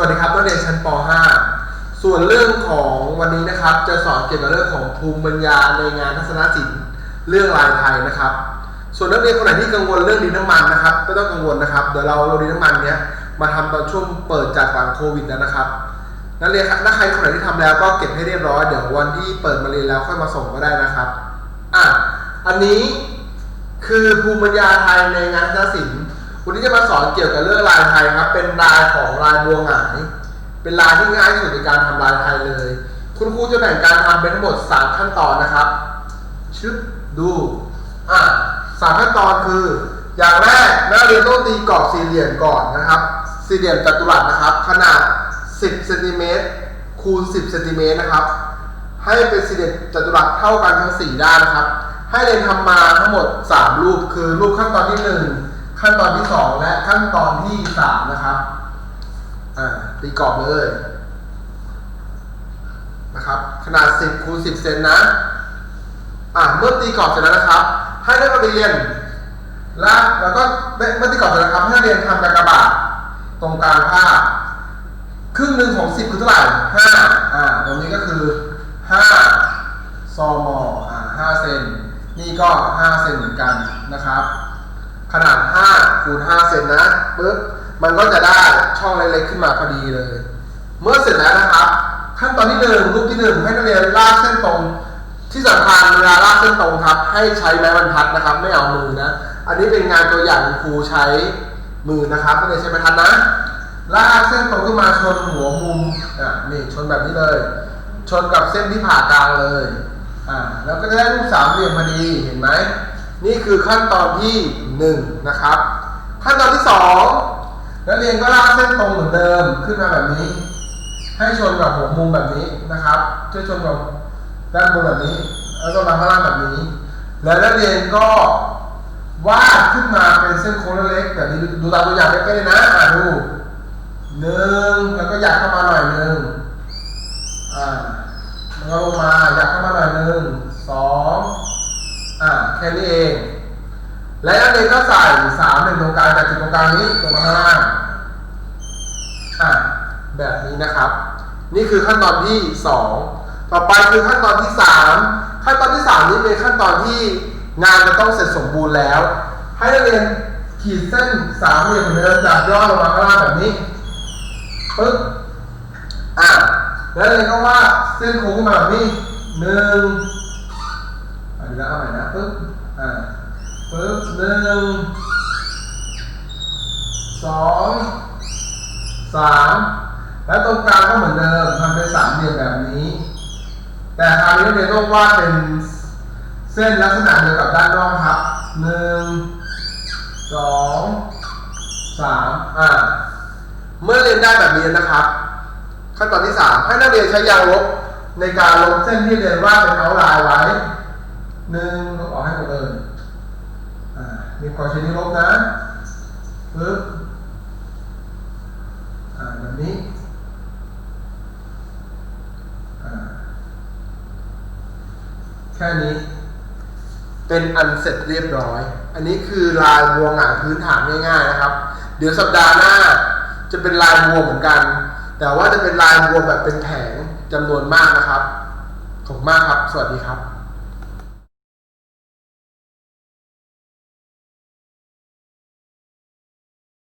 วัสดีครับนักเรียนชั้นป .5 ส่วนเรื่องของวันนี้นะครับ จะสอนเกี่ยวกับเรื่องของภูมิปัญญาในงานทัศนศิลป์เรื่องลายไทยนะครับ ส่วนนักเรียนคนไหนที่กังวลเรื่องดินน้ำมันนะครับไม่ต้องกังวลนะครับเดี๋ยวเราเอาดินน้ำมันเนี้ยมาทำตอนช่วงเปิดจากหลังโควิดแล้วนะครับนักเรียนครับถ้าใครคนไหนที่ทำแล้วก็เก็บให้เรียบร้อยเดี๋ยววันที่เปิดมาเรียนแล้วค่อยมาส่งก็ได้นะครับอะอันนี้คือภูมิปัญญาไทยในงานทัศนศิลป์ วันนี้จะมาสอนเกี่ยวกับเรื่องลายไทยครับ เป็นลายของลายบัวหงาย เป็นลายที่ง่ายที่สุดในการทำลายไทยเลย คุณครูจะแบ่งการทำเป็นทั้งหมด3ขั้นตอนนะครับ ชึบดูอะสามขั้นตอนคือ อย่างแรกนักเรียนต้องตีกรอบสี่เหลี่ยมก่อนนะครับ สี่เหลี่ยมจัตุรัสนะครับ ขนาด 10เซนติเมตรคูณ 10เซนติเมตรนะครับ ให้เป็นสี่เหลี่ยมจัตุรัสเท่ากันทั้ง 4 ด้านนะครับ ให้เรียนทำมาทั้งหมด 3 รูปคือรูปขั้นตอนที่ 1 ขั้นตอนที่2และขั้นตอนที่3นะครับ อ่าตีกรอบเลยนะครับ ขนาด 10คูณ10 เซนนะ อ่าเมื่อตีกรอบเสร็จแล้วนะครับ ให้นักเรียนและแล้วก็เมื่อตีกรอบเสร็จแล้วครับให้นักเรียนทำกากบาทตรงกลางภาพครึ่งหนึ่งของ 10 คือเท่าไหร่5อ่าตรงนี้ก็คือ5ซอมออ่า5เซนนี่ก็ 5 เซนเหมือนกันนะครับ ขนาด คูณ5เซนนะปึ๊บมันก็จะได้ช่องเล็กๆขึ้นมาพอดีเลย เมื่อเสร็จแล้วนะครับ ขั้นตอนที่หนึ่งรูปที่หนึ่งให้นักเรียนลากเส้นตรง ที่สำคัญเวลาลากเส้นตรงครับ ให้ใช้ไม้บรรทัดนะครับ ไม่เอามือนะ อันนี้เป็นงานตัวอย่างครูใช้มือนะครับไม่ได้ใช้บรรทัดนะลากเส้นตรงขึ้นมาชนหัวมุมอะนี่ชนแบบนี้เลย ชนกับเส้นที่ผ่ากลางเลยอ่าแล้วก็จะได้รูปสามเหลี่ยมพอดีเห็นไหมนี่คือขั้นตอนที่หนึ่งนะครับ ขั้นตอนที่สองนักเรียนก็ลากเส้นตรงเหมือนเดิมขึ้นมาแบบนี้ ให้ชนกับหัวมุมแบบนี้นะครับช่วยชนกับด้านบนแบบนี้ แล้วก็มาข้างล่างแบบนี้ แล้วนักเรียนก็วาดขึ้นมาเป็นเส้นโค้งเล็กๆแบบนี้ดูตามตัวอย่างใกล้ๆนะอ่าดูหนึ่งแล้วก็อยากเข้ามาหน่อยหนึ่งอ่าแล้วก็ลงมาอยากเข้ามาหน่อยหนึ่งสองอ่าแค่นี้เอง และนักเรียนก็ใส่สามหนึ่งตรงกลางจากจุดตรงกลางนี้ลงมาข้างล่างอะแบบนี้นะครับ นี่คือขั้นตอนที่2ต่อไปคือขั้นตอนที่3ขั้นตอนที่3นี้เป็นขั้นตอนที่งานจะต้องเสร็จสมบูรณ์แล้ว ให้นักเรียนขีดเส้นสามเหลี่ยมเหมือนเดิมจากยอดลงมาข้างล่างแบบนี้ปึ๊บอะแล้วนักเรียนก็ว่าเส้นโค้งขึ้นมาแบบนี้หนึ่งอันนี้แล้วเอาใหม่นะปึ๊บ ปึ๊บหนึ่งสองสามแล้วตรงกลางก็เหมือนเดิมทำเป็นสามเหลี่ยมแบบนี้ แต่คราวนี้เรียนต้องวาดเป็นเส้นลักษณะเดียวกับด้านนอกครับหนึ่งสองสามอ่าเมื่อเรียนได้แบบนี้นะครับ ขั้นตอนที่สามให้นักเรียนใช้ยางลบในการลบเส้นที่เรียนวาดเป็นเอาลน์ไว้หนึ่งลบออกให้หมดเลยอ่า มีความใช้นิ้ลบนะปึ๊บอ่าแบบนี้แค่นี้ เป็นอันเสร็จเรียบร้อย อันนี้คือลายบัวหงายพื้นฐานง่ายๆนะครับ เดี๋ยวสัปดาห์หน้าจะเป็นลายบัวเหมือนกัน แต่ว่าจะเป็นลายบัวแบบเป็นแผงจำนวนมากนะครับขอบมากครับ สวัสดีครับ